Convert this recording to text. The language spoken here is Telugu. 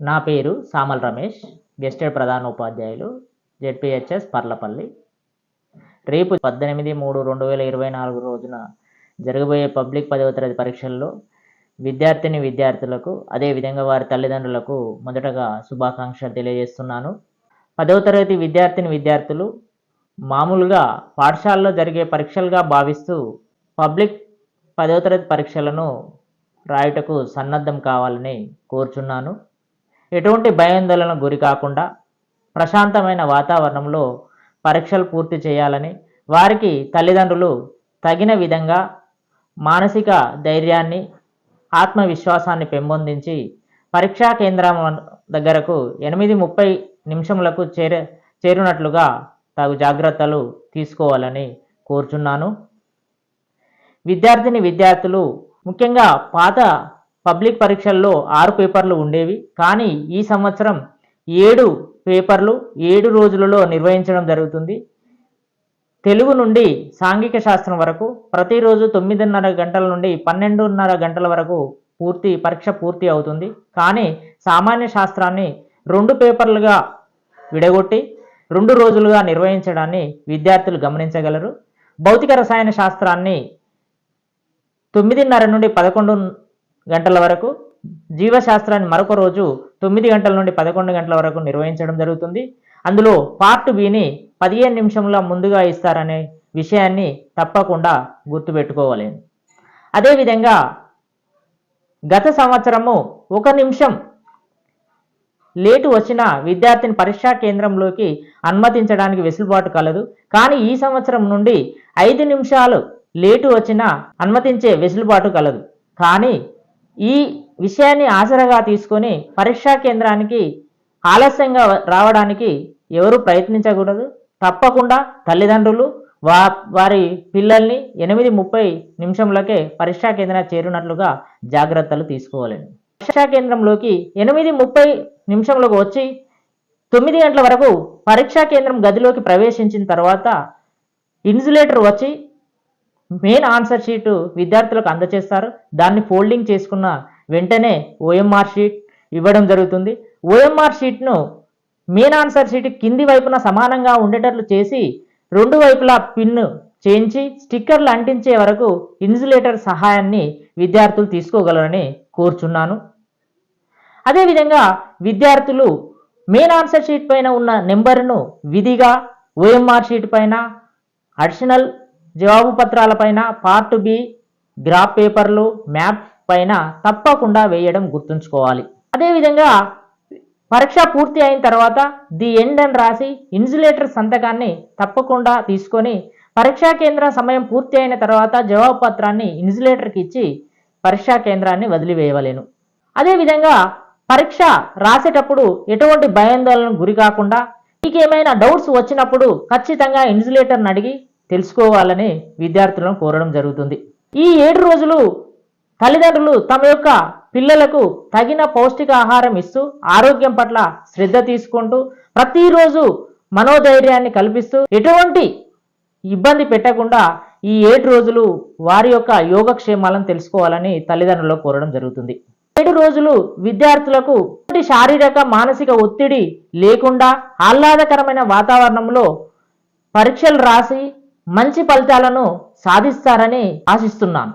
నా పేరు సామల్ రమేష్ గెస్టెడ్ ప్రధాన ఉపాధ్యాయులు జెడ్పిహెచ్ఎస్ పర్లపల్లి. రేపు పద్దెనిమిది మూడు రెండు వేల ఇరవై నాలుగు రోజున జరగబోయే పబ్లిక్ పదవ తరగతి పరీక్షల్లో విద్యార్థిని విద్యార్థులకు అదేవిధంగా వారి తల్లిదండ్రులకు మొదటగా శుభాకాంక్షలు తెలియజేస్తున్నాను. పదవ తరగతి విద్యార్థిని విద్యార్థులు మామూలుగా పాఠశాలలో జరిగే పరీక్షలుగా భావిస్తూ పబ్లిక్ పదవ తరగతి పరీక్షలను రాయుటకు సన్నద్ధం కావాలని కోరుచున్నాను. ఎటువంటి భయాందోళనకు గురి కాకుండా ప్రశాంతమైన వాతావరణంలో పరీక్షలు పూర్తి చేయాలని వారికి తల్లిదండ్రులు తగిన విధంగా మానసిక ధైర్యాన్ని ఆత్మవిశ్వాసాన్ని పెంపొందించి పరీక్షా కేంద్రం దగ్గరకు ఎనిమిది ముప్పై నిమిషములకు చేర చేరునట్లుగా తగు జాగ్రత్తలు తీసుకోవాలని కోరుచున్నాను. విద్యార్థిని విద్యార్థులు ముఖ్యంగా పాత పబ్లిక్ పరీక్షల్లో ఆరు పేపర్లు ఉండేవి. కానీ ఈ సంవత్సరం ఏడు పేపర్లు ఏడు రోజులలో నిర్వహించడం జరుగుతుంది. తెలుగు నుండి సాంఘిక శాస్త్రం వరకు ప్రతిరోజు తొమ్మిదిన్నర గంటల నుండి పన్నెండున్నర గంటల వరకు పూర్తి పరీక్ష పూర్తి అవుతుంది. కానీ సామాన్య శాస్త్రాన్ని రెండు పేపర్లుగా విడగొట్టి రెండు రోజులుగా నిర్వహించడాన్ని విద్యార్థులు గమనించగలరు. భౌతిక రసాయన శాస్త్రాన్ని తొమ్మిదిన్నర నుండి పదకొండు గంటల వరకు. జీవశాస్త్రాన్ని మరొక రోజు తొమ్మిది గంటల నుండి పదకొండు గంటల వరకు నిర్వహించడం జరుగుతుంది. అందులో పార్ట్ బిని పదిహేను నిమిషంల ముందుగా ఇస్తారనే విషయాన్ని తప్పకుండా గుర్తుపెట్టుకోవాలి. అదేవిధంగా గత సంవత్సరము ఒక నిమిషం లేటు వచ్చిన విద్యార్థిని పరీక్షా కేంద్రంలోకి అనుమతించడానికి వెసులుబాటు కలదు. కానీ ఈ సంవత్సరం నుండి ఐదు నిమిషాలు లేటు వచ్చినా అనుమతించే వెసులుబాటు కలదు. కానీ ఈ విషయాన్ని ఆసరగా తీసుకొని పరీక్షా కేంద్రానికి ఆలస్యంగా రావడానికి ఎవరు ప్రయత్నించకూడదు. తప్పకుండా తల్లిదండ్రులు వా వారి పిల్లల్ని ఎనిమిది ముప్పై నిమిషంలకే పరీక్షా కేంద్రానికి చేరినట్లుగా జాగ్రత్తలు తీసుకోవాలండి. పరీక్షా కేంద్రంలోకి ఎనిమిది ముప్పై నిమిషంలోకి వచ్చి తొమ్మిది గంటల వరకు పరీక్షా కేంద్రం గదిలోకి ప్రవేశించిన తర్వాత ఇన్సులేటర్ వచ్చి మెయిన్ ఆన్సర్ షీట్ విద్యార్థులకు అందజేస్తారు దాన్ని ఫోల్డింగ్ చేసుకున్న వెంటనే ఓఎంఆర్ షీట్ ఇవ్వడం జరుగుతుంది. ఓఎంఆర్ షీట్ను మెయిన్ ఆన్సర్ షీట్ కింది వైపున సమానంగా ఉండేటట్లు చేసి రెండు వైపులా పిన్ను చేయించి స్టిక్కర్లు అంటించే వరకు ఇన్సులేటర్ సహాయాన్ని విద్యార్థులు తీసుకోగలరని కోరుచున్నాను. అదేవిధంగా విద్యార్థులు మెయిన్ ఆన్సర్ షీట్ పైన ఉన్న నెంబర్ను విధిగా ఓఎంఆర్ షీట్ పైన అడిషనల్ జవాబు పత్రాలపైన పార్ట్ బి గ్రాఫ్ పేపర్లు మ్యాప్ పైన తప్పకుండా వేయడం గుర్తుంచుకోవాలి. అదేవిధంగా పరీక్ష పూర్తి అయిన తర్వాత ది ఎండ్ అని రాసి ఇన్సులేటర్ సంతకాన్ని తప్పకుండా తీసుకొని పరీక్షా కేంద్ర సమయం పూర్తి అయిన తర్వాత జవాబు పత్రాన్ని ఇన్సులేటర్కి ఇచ్చి పరీక్షా కేంద్రాన్ని వదిలివేయవలేను. అదేవిధంగా పరీక్ష రాసేటప్పుడు ఎటువంటి భయాందోళనకు గురి కాకుండా మీకేమైనా డౌట్స్ వచ్చినప్పుడు ఖచ్చితంగా ఇన్సులేటర్ని అడిగి తెలుసుకోవాలని విద్యార్థులను కోరడం జరుగుతుంది. ఈ ఏడు రోజులు తల్లిదండ్రులు తమ యొక్క పిల్లలకు తగిన పౌష్టికాహారం ఇస్తూ ఆరోగ్యం పట్ల శ్రద్ధ తీసుకుంటూ ప్రతిరోజు మనోధైర్యాన్ని కల్పిస్తూ ఎటువంటి ఇబ్బంది పెట్టకుండా ఈ ఏడు రోజులు వారి యొక్క యోగక్షేమాలను తెలుసుకోవాలని తల్లిదండ్రులు కోరడం జరుగుతుంది. ఏడు రోజులు విద్యార్థులకు శారీరక మానసిక ఒత్తిడి లేకుండా ఆహ్లాదకరమైన వాతావరణంలో పరీక్షలు రాసి మంచి ఫలితాలను సాధిస్తారని ఆశిస్తున్నాను.